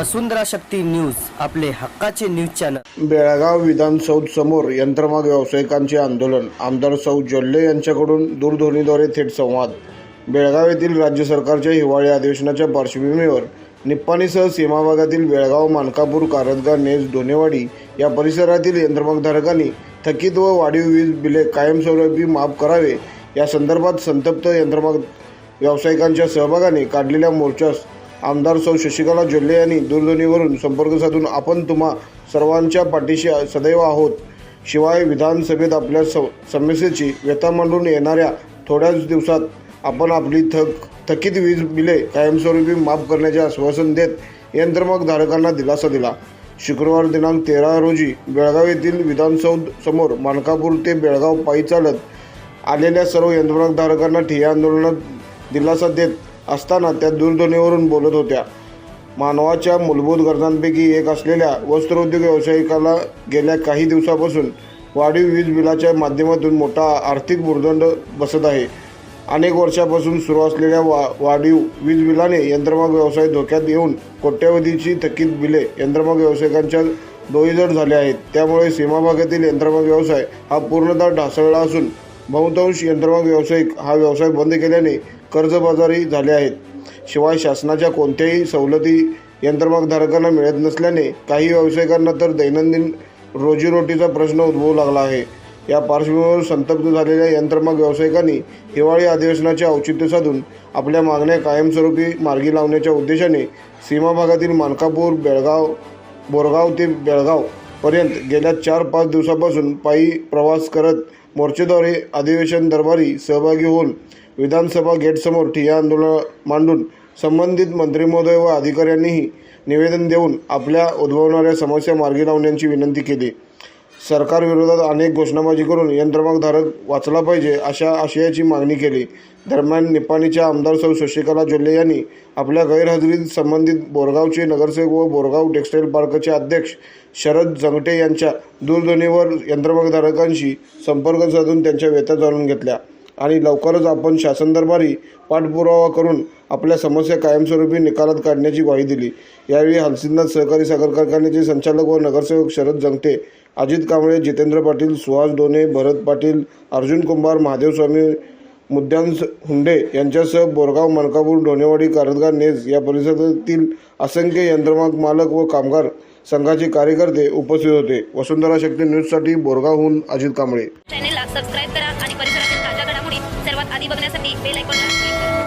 वसुंधरा शक्ती news आपले हक्काचे news channel. Belgaum Vidhana Soudha समोर यंत्रमाग व्यावसायिकांचे आंदोलन. आमदार सौ जल्ले यांच्याकडून दूरध्वनीद्वारे थेट संवाद. बेळगाव येथील राज्य सरकारच्या हिवाळी अधिवेशनाच्या पार्श्वभूमीवर निप्पाणीसह सीमा भागातील बेळगाव मानकापूर कारदगा नेज धोनेवाडी या परिसरातील यंत्रमागधारकांनी थकीत व वाढीव वीज बिले कायमस्वरूपी माफ करावे या संदर्भात संतप्त यंत्रमाग व्यावसायिकांच्या सहभागाने काढलेल्या मोर्चास आमदार सौ शशिकला जोल्ले यांनी दूरध्वनीवरून संपर्क साधून आपण तुम्हा सर्वांच्या पाठीशी सदैव आहोत. शिवाय विधानसभेत आपल्या स समस्येची व्यथा मांडून येणाऱ्या थोड्याच दिवसात आपण आपली थक थकीत वीज बिले कायमस्वरूपी माफ करण्याचे आश्वासन देत यंत्रमाग धारकांना दिलासा दिला. शुक्रवार दिनांक तेरा रोजी बेळगाव येथील विधानसौध समोर मानकापूर ते बेळगाव पायी चालत आलेल्या सर्व यंत्रमागधारकांना ठिय्या आंदोलनात दिलासा देत असताना त्या दूरध्वनीवरून बोलत होत्या. मानवाच्या मूलभूत गरजांपैकी एक असलेल्या वस्त्रोद्योग व्यावसायिकाला गेल्या काही दिवसापासून वाढीव वीज बिलाच्या माध्यमातून मोठा आर्थिक भुर्दंड बसत आहे. अनेक वर्षापासून सुरू असलेल्या वा वाढीव वीज बिलाने यंत्रमाग व्यवसाय धोक्यात येऊन कोट्यवधीची थकीत बिले यंत्रमाग व्यावसायिकांच्या डोईजड झाले आहेत. त्यामुळे सीमाभागातील यंत्रमाग व्यवसाय हा पूर्णतः ढासळला असून बहुतांश यंत्रमाग व्यावसायिक हा व्यवसाय बंद केल्याने कर्जबाजारी झाले आहेत. शिवाय शासनाच्या कोणत्याही सवलती यंत्रमागधारकांना मिळत नसल्याने काही व्यावसायिकांना तर दैनंदिन रोजीरोटीचा प्रश्न उद्भवू लागला आहे. या पार्श्वभूमीवर संतप्त झालेल्या यंत्रमाग व्यावसायिकांनी हिवाळी अधिवेशनाचे औचित्य साधून आपल्या मागण्या कायमस्वरूपी मार्गी लावण्याच्या उद्देशाने सीमा भागातील मानकापूर बेळगाव बोरगाव ते बेळगाव पर्यंत गेल्या चार पाच दिवसापासून पायी प्रवास करत मोर्चेद्वारे अधिवेशन दरबारी सहभागी होऊन विधानसभा गेटसमोर ठिय्या आंदोलन मांडून संबंधित मंत्री महोदय व अधिकाऱ्यांनीही निवेदन देऊन आपल्या उद्भवणाऱ्या समस्या मार्गी लावण्याची विनंती केली. सरकारविरोधात अनेक घोषणाबाजी करून यंत्रमागधारक वाचला पाहिजे अशा आशयाची मागणी केली. दरम्यान निपाणीच्या आमदार सौ शशिकला जोल्ले यांनी आपल्या गैरहजेरीत संबंधित बोरगावचे नगरसेवक व बोरगाव टेक्स्टाईल पार्कचे अध्यक्ष शरद जंगटे यांच्या दूरध्वनीवर यंत्रमागधारकांशी संपर्क साधून त्यांच्या व्यथा जाणून घेतल्या. आणि लवकरच आपण शासन दरबारी पाठपुरावा करून आपल्या समस्या कायमस्वरूपी निकालात काढण्याची ग्वाही दिली. यावेळी हलसिद्धनाथ सहकारी साखर कारखान्याचे संचालक व नगरसेवक शरद जंगटे अजित कांबळे जितेंद्र पाटील सुहास डोने भरत पाटील अर्जुन कुंभार महादेव स्वामी मुद्यांस हुंडे यांच्यासह बोरगाव मनकापूर ढोणेवाडी कारदगार नेज या परिसरातील असंख्य यंत्रमाग मालक व कामगार संघाचे कार्यकर्ते उपस्थित होते. वसुंधरा शक्ती न्यूजसाठी बोरगावहून अजित कांबळे. चॅनेलला सबस्क्राईब करा Di ba na sa take like on last week?